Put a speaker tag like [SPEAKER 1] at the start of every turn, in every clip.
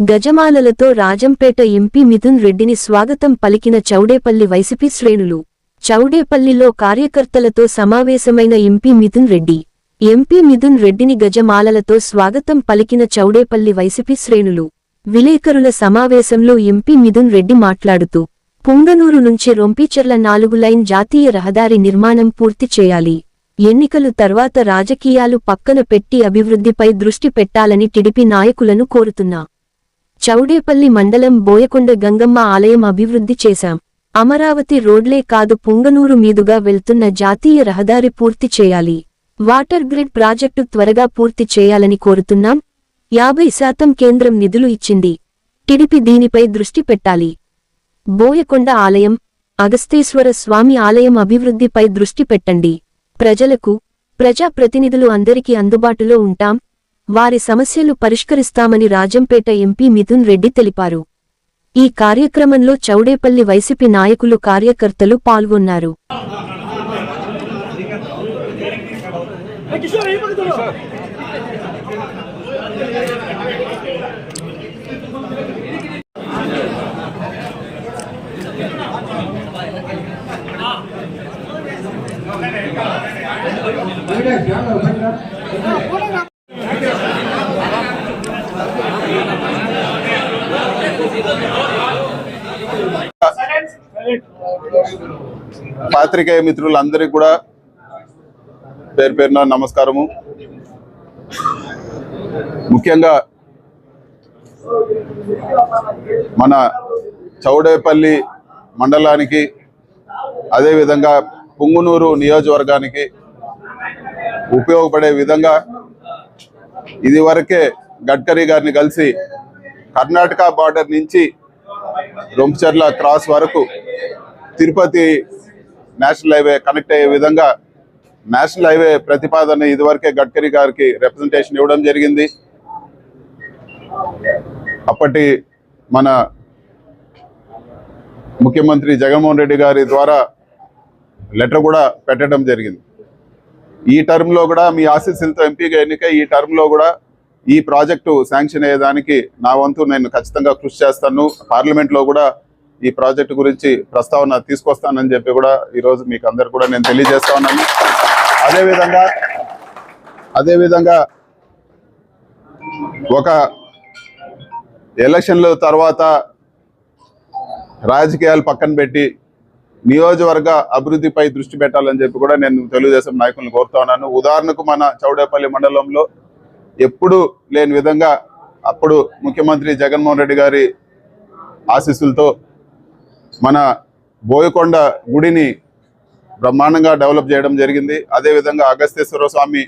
[SPEAKER 1] గజమాలలతో Rajampet MP Mithun రెడ్డిని స్వాగతం పలికిన చౌడేపల్లి వైసీపీ శ్రేణులు. చౌడేపల్లిలో కార్యకర్తలతో సమావేశమైన ఎంపీ మిథున్ రెడ్డి. ఎంపీ మిథున్ రెడ్డిని గజమాలలతో స్వాగతం పలికిన చౌడేపల్లి వైసీపీ శ్రేణులు. విలేకరుల సమావేశంలో ఎంపీ మిథున్ రెడ్డి మాట్లాడుతూ పుంగనూరు నుంచి రొంపీచర్ల నాలుగు లైన్ జాతీయ రహదారి నిర్మాణం పూర్తి చేయాలి. ఎన్నికలు తర్వాత రాజకీయాలు పక్కన పెట్టి అభివృద్ధిపై దృష్టి పెట్టాలని టిడిపి నాయకులను కోరుతున్నా. చౌడేపల్లి మండలం బోయకొండ గంగమ్మ ఆలయం అభివృద్ధి చేశాం. అమరావతి రోడ్లే కాదు పుంగనూరు మీదుగా వెళ్తున్న జాతీయ రహదారి పూర్తి చేయాలి. వాటర్ గ్రిడ్ ప్రాజెక్టు త్వరగా పూర్తి చేయాలని కోరుతున్నాం. యాభై శాతం కేంద్రం నిధులు ఇచ్చింది. టిడిపి దీనిపై దృష్టి పెట్టాలి. బోయకొండ ఆలయం అగస్తేశ్వర స్వామి ఆలయం అభివృద్ధిపై దృష్టి పెట్టండి. ప్రజలకు ప్రజాప్రతినిధులు అందరికీ అందుబాటులో ఉంటాం. వారి సమస్యలు పరిష్కరిస్తామని రాజంపేట ఎంపీ మిథున్ రెడ్డి తెలిపారు. ఈ కార్యక్రమంలో చౌడేపల్లి వైసీపీ నాయకులు కార్యకర్తలు పాల్గొన్నారు
[SPEAKER 2] కిషోర్ ఈ పక్కన చూడు.
[SPEAKER 3] పాత్రికేయ మిత్రులందరికీ కూడా పేరు పేరున నమస్కారము. ముఖ్యంగా మన చౌడేపల్లి మండలానికి అదేవిధంగా పుంగునూరు నియోజకవర్గానికి ఉపయోగపడే విధంగా ఇదివరకే గడ్కరీ గారిని కలిసి కర్ణాటక బార్డర్ నుంచి రొంపచర్ల క్రాస్ వరకు తిరుపతి నేషనల్ హైవే కనెక్ట్ అయ్యే విధంగా నేషనల్ హైవే ప్రతిపాదన ఇదివరకే గడ్కరీ గారికి రిప్రజెంటేషన్ ఇవ్వడం జరిగింది. అప్పటి మన ముఖ్యమంత్రి జగన్మోహన్ రెడ్డి గారి ద్వారా లెటర్ కూడా పెట్టడం జరిగింది. ఈ టర్మ్లో కూడా మీ ఆశీస్సులతో ఎంపీగా ఎన్నిక ఈ టర్మ్లో కూడా ఈ ప్రాజెక్టు శాంక్షన్ అయ్యేదానికి నా వంతు నేను ఖచ్చితంగా కృషి చేస్తాను. పార్లమెంట్లో కూడా ఈ ప్రాజెక్టు గురించి ప్రస్తావన తీసుకొస్తానని చెప్పి కూడా ఈరోజు మీకు అందరు కూడా నేను తెలియజేస్తా ఉన్నాను. అదేవిధంగా అదేవిధంగా ఒక ఎలక్షన్ల తర్వాత రాజకీయాలు పక్కన పెట్టి నియోజకవర్గ అభివృద్ధిపై దృష్టి పెట్టాలని చెప్పి కూడా నేను తెలుగుదేశం నాయకులను కోరుతా ఉన్నాను. ఉదాహరణకు మన చౌడేపల్లి మండలంలో ఎప్పుడు లేని విధంగా అప్పుడు ముఖ్యమంత్రి జగన్మోహన్ రెడ్డి గారి ఆశీస్సులతో మన బోయకొండ గుడిని బ్రహ్మాండంగా డెవలప్ చేయడం జరిగింది. అదేవిధంగా అగస్తేశ్వర స్వామి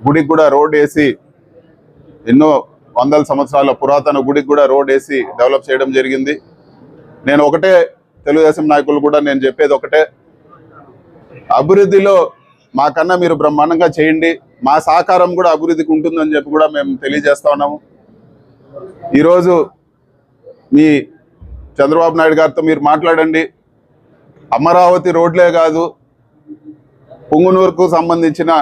[SPEAKER 3] గుడికి కూడా రోడ్ వేసి ఎన్నో వందల సంవత్సరాల పురాతన గుడికి కూడా రోడ్ వేసి డెవలప్ చేయడం జరిగింది. నేను ఒకటే తెలుగుదేశం నాయకులు కూడా నేను చెప్పేది ఒకటే. అభివృద్ధిలో మాకన్నా మీరు బ్రహ్మాండంగా చేయండి. మా సహకారం కూడా అభివృద్ధికి ఉంటుందని చెప్పి కూడా మేము తెలియజేస్తా ఉన్నాము. ఈరోజు మీ చంద్రబాబు నాయుడు గారితో మీరు మాట్లాడండి. అమరావతి రోడ్లే కాదు పుంగునూరుకు సంబంధించిన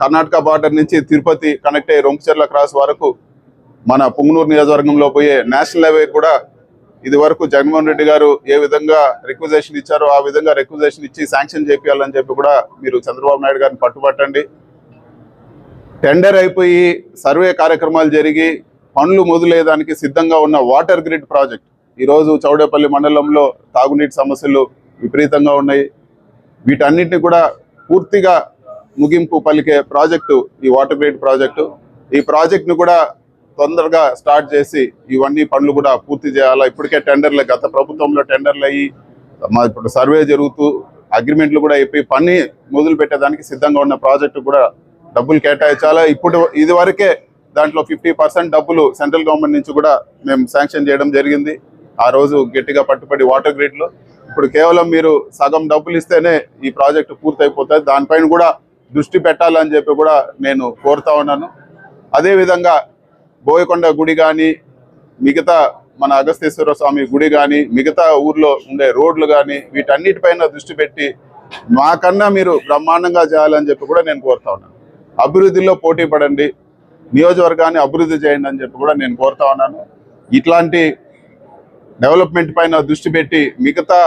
[SPEAKER 3] కర్ణాటక బార్డర్ నుంచి తిరుపతి కనెక్ట్ అయ్యే రొంపచెర్ల క్రాస్ వరకు మన పుంగునూరు నియోజకవర్గంలో పోయే నేషనల్ హైవే కూడా ఇది వరకు జగన్మోహన్ రెడ్డి గారు ఏ విధంగా రిక్వజేషన్ ఇచ్చారో ఆ విధంగా రిక్వజేషన్ ఇచ్చి శాంక్షన్ చేపియాలని చెప్పి కూడా మీరు చంద్రబాబు నాయుడు గారిని పట్టుబట్టండి. టెండర్ అయిపోయి సర్వే కార్యక్రమాలు జరిగి పనులు మొదలయ్యేదానికి సిద్ధంగా ఉన్న వాటర్ గ్రిడ్ ప్రాజెక్ట్ ఈరోజు చౌడేపల్లి మండలంలో తాగునీటి సమస్యలు విపరీతంగా ఉన్నాయి. వీటన్నిటిని కూడా పూర్తిగా ముగింపు పలికే ప్రాజెక్టు ఈ వాటర్ గ్రిడ్ ప్రాజెక్టు. ఈ ప్రాజెక్ట్ను కూడా తొందరగా స్టార్ట్ చేసి ఇవన్నీ పనులు కూడా పూర్తి చేయాలా? ఇప్పటికే టెండర్లు గత ప్రభుత్వంలో టెండర్లు అయ్యి ఇప్పుడు సర్వే జరుగుతూ అగ్రిమెంట్లు కూడా అయిపోయి పని మొదలు పెట్టేదానికి సిద్ధంగా ఉన్న ప్రాజెక్టు కూడా డబ్బులు కేటాయించాలా? ఇప్పుడు ఇది వరకే దాంట్లో ఫిఫ్టీ పర్సెంట్ డబ్బులు సెంట్రల్ గవర్నమెంట్ నుంచి కూడా మేము శాంక్షన్ చేయడం జరిగింది. ఆ రోజు గట్టిగా పట్టుబడి వాటర్ గ్రిడ్లో ఇప్పుడు కేవలం మీరు సగం డబ్బులు ఇస్తేనే ఈ ప్రాజెక్టు పూర్తయిపోతుంది. దానిపైన కూడా దృష్టి పెట్టాలని చెప్పి కూడా నేను కోరుతా ఉన్నాను. అదేవిధంగా బోయకొండ గుడి కానీ మిగతా మన అగస్తేశ్వర స్వామి గుడి కానీ మిగతా ఊర్లో ఉండే రోడ్లు కానీ వీటన్నిటిపైన దృష్టి పెట్టి మాకన్నా మీరు బ్రహ్మాండంగా చేయాలని చెప్పి కూడా నేను కోరుతా ఉన్నాను. అభివృద్ధిలో పోటీ పడండి. నియోజకవర్గాన్ని అభివృద్ధి చేయండి అని చెప్పి కూడా నేను కోరుతా ఉన్నాను. ఇట్లాంటి డెవలప్మెంట్ పైన దృష్టి పెట్టి మిగతా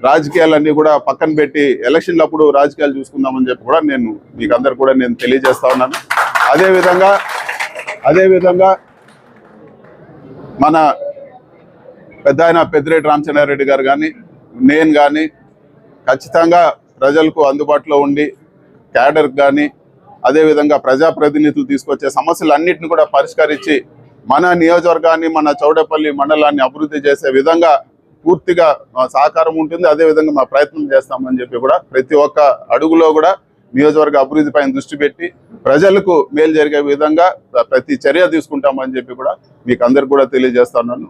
[SPEAKER 3] రాజకీయాలన్నీ కూడా పక్కన పెట్టి ఎలక్షన్లు అప్పుడు రాజకీయాలు చూసుకుందామని చెప్పి కూడా నేను మీకు అందరు కూడా నేను తెలియజేస్తా ఉన్నాను. అదేవిధంగా అదేవిధంగా మన పెద్ద ఆయన పెద్దిరెడ్డి రామచంద్రారెడ్డి గారు కానీ నేను కానీ ఖచ్చితంగా ప్రజలకు అందుబాటులో ఉండి క్యాడర్ కానీ అదేవిధంగా ప్రజాప్రతినిధులు తీసుకొచ్చే సమస్యలు అన్నింటిని కూడా పరిష్కరించి మన నియోజకవర్గాన్ని మన చౌడపల్లి మండలాన్ని అభివృద్ధి చేసే విధంగా పూర్తిగా సహకారం ఉంటుంది. అదేవిధంగా మా ప్రయత్నం చేస్తామని చెప్పి కూడా ప్రతి ఒక్క అడుగులో కూడా నియోజకవర్గ అభివృద్ధి పైన దృష్టి పెట్టి ప్రజలకు మేలు జరిగే విధంగా ప్రతి చర్య తీసుకుంటామని చెప్పి కూడా మీకు అందరికి కూడా తెలియజేస్తున్నాను